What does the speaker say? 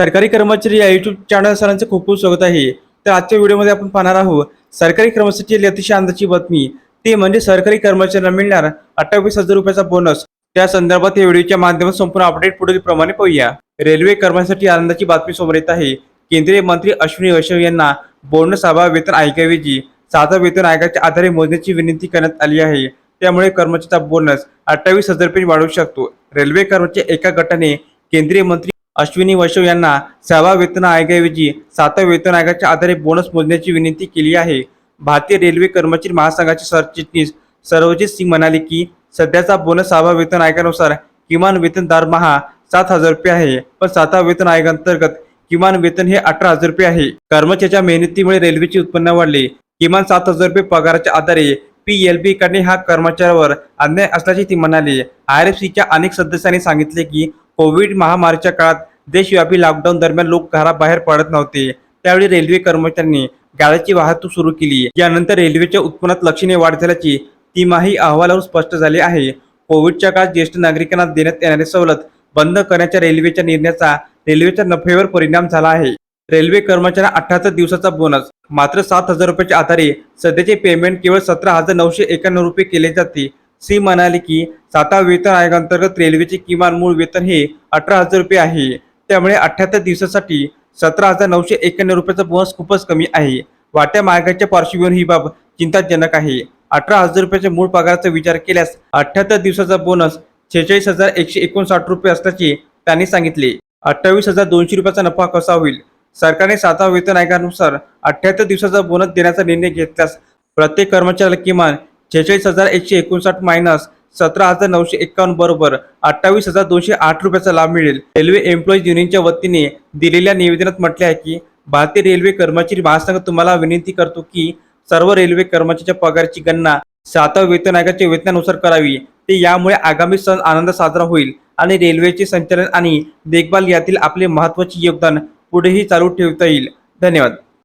सरकारी कर्मचारी या युट्यूब चॅनल सरांचं खूप खूप स्वागत आहे. तर आजच्या व्हिडिओमध्ये आपण पाहणार आहोत सरकारी कर्मचारी अतिशय आनंदाची बातमी. ते म्हणजे सरकारी कर्मचाऱ्यांना मिळणार अठ्ठावीस हजार रुपयाचा बोनस त्या संदर्भात या व्हिडिओच्या माध्यमातून संपूर्ण अपडेट पुढील प्रमाणे पाहूया. रेल्वे कर्मचाऱ्यांसाठी आनंदाची बातमी समोर येत आहे. केंद्रीय मंत्री अश्विनी वैष्णव यांना बोनस सभा वेतन ऐकाऐवजी साधा वेतन आयोगाच्या आधारे मोजण्याची विनंती करण्यात आली आहे. त्यामुळे कर्मचाऱ्याचा बोनस अठ्ठावीस हजार रुपये वाढवू शकतो. रेल्वे कर्मचारी एका गटाने केंद्रीय मंत्री अश्विनी वैशव यांना सहावा वेतन आयोगाऐवजी सातव्या वेतन आयोगाच्या आधारे बोनस मोजण्याची विनंती केली आहे. भारतीय रेल्वे कर्मचारी महासंघाचे सरचिटणीस सर्वजित सिंग म्हणाले की सध्याचा बोनस सहावा वेतन आयोगानुसार किमान वेतन दरमहा सात हजार रुपये आहे पण सातव्या वेतन आयोगांतर्गत किमान वेतन हे अठरा हजार रुपये आहे. कर्मचाऱ्याच्या मेहनतीमुळे रेल्वेचे उत्पन्न वाढले. किमान सात हजार रुपये पगाराच्या आधारे पी एल बी करणे हा कर्मचाऱ्यावर अन्याय असल्याचे ती म्हणाले. आर एफ सीच्या अनेक सदस्यांनी सांगितले की कोविड महामारीच्या काळात देशव्यापी लॉकडाऊन दरम्यान लोक घराबाहेर पडत नव्हते. त्यावेळी रेल्वे कर्मचाऱ्यांनी गाड्याची वाहतूक सुरू केली. यानंतर रेल्वेच्या उत्पन्नात लक्षणीय वाढ झाल्याची तिमाही अहवालावर स्पष्ट झाले आहे. कोविडच्या काळात ज्येष्ठ नागरिकांना देण्यात येणारी सवलत बंद करण्याच्या रेल्वेच्या निर्णयाचा रेल्वेच्या नफ्यावर परिणाम झाला आहे. रेल्वे कर्मचाऱ्यांना अठ्याहत्तर दिवसाचा बोनस मात्र सात हजार रुपयाच्या आधारे सध्याचे पेमेंट केवळ सतरा हजार नऊशे एक्याण्णव रुपये केले जाते. सी म्हणाले की सातव्या वेतन आयोगांतर्गत रेल्वेचे किमान मूळ वेतन हे अठरा हजार रुपये आहे. त्यामुळे अठ्याहत्तर दिवसासाठी सतरा हजार नऊशे एक्याण्णव रुपयाचा बोनस खूपच कमी आहे. वाट्या मार्गाच्या पार्श्वभूमीवर ही बाब चिंताजनक आहे. अठरा हजार रुपयाच्या मूळ पगाराचा विचार केल्यास अठ्याहत्तर दिवसाचा बोनस छेचाळीस हजार एकशे एकोणसाठ रुपये असल्याचे त्यांनी सांगितले. अठ्ठावीस हजार दोनशे रुपयाचा नफा कसा होईल? सरकारने सातवा वेतन आयोगानुसार अठ्याहत्तर दिवसाचा बोनस देण्याचा निर्णय घेतल्यास प्रत्येक कर्मचाऱ्याला किमान छेचाळीस हजार एकशे एकोणसाठ मायनस सतरा हजार नऊशे एक्कावन्न बरोबर अठ्ठावीस हजार दोनशे आठ रुपयाचा लाभ मिळेल. रेल्वे एम्प्लॉईज युनियनच्या वतीने दिलेल्या निवेदनात म्हटले आहे की भारतीय रेल्वे कर्मचारी महासंघ तुम्हाला विनंती करतो की सर्व रेल्वे कर्मचाऱ्यांच्या पगाराची गणना सातव्या वेतन आयोगाच्या वेतनानुसार करावी. ते यामुळे आगामी सण आनंद साजरा होईल आणि रेल्वेचे संचालन आणि देखभाल यातील आपले महत्त्वाचे योगदान पुढेही चालू ठेवता येईल. धन्यवाद.